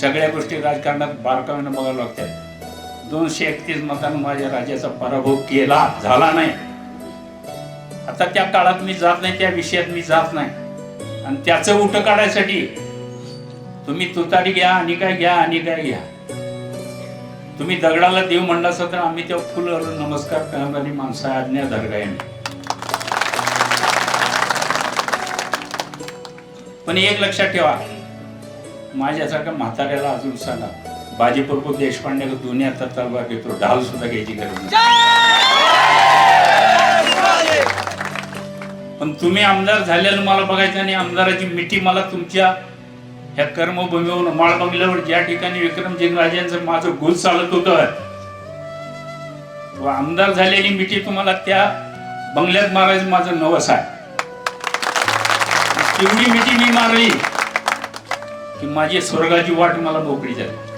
सगळ्या गोष्टी राजकारणात बारकाव्यानं बघायला लागतात. दोनशे एकतीस मतानं माझ्या राज्याचा पराभव केला झाला नाही. आता त्या काळात मी जात नाही त्या विषयात मी जात नाही. आणि त्याचं उठ काढायसाठी तुम्ही तुतारी घ्या आणि काय घ्या आणि काय घ्या. तुम्ही दगडाला देव म्हणला असं तर आम्ही त्या फुल नमस्कार करणारी माणसं आज्ञा दर्गाने पण एक लक्षात ठेवा माझ्यासारख्या म्हाताऱ्याला अजून सांगा. बाजीप्रभू देशपांडे दोन्ही आता तलवार घेतो ढाल सुद्धा घ्यायची गरज नाही. पण तुम्ही आमदार झालेलं मला बघायचं आणि आमदाराची मिठी मला तुमच्या ह्या कर्मभूमीवर माळ बंगल्यावर ज्या ठिकाणी विक्रमजी राजांचं माझं गुल चालत होतं आमदार झालेली मिठी तुम्हाला त्या बंगल्यात मारायचं माझं नवस आहे. तेवढी मिठी मी मारली. की माझी स्वर्गाची वाट मला मोकळी झाली.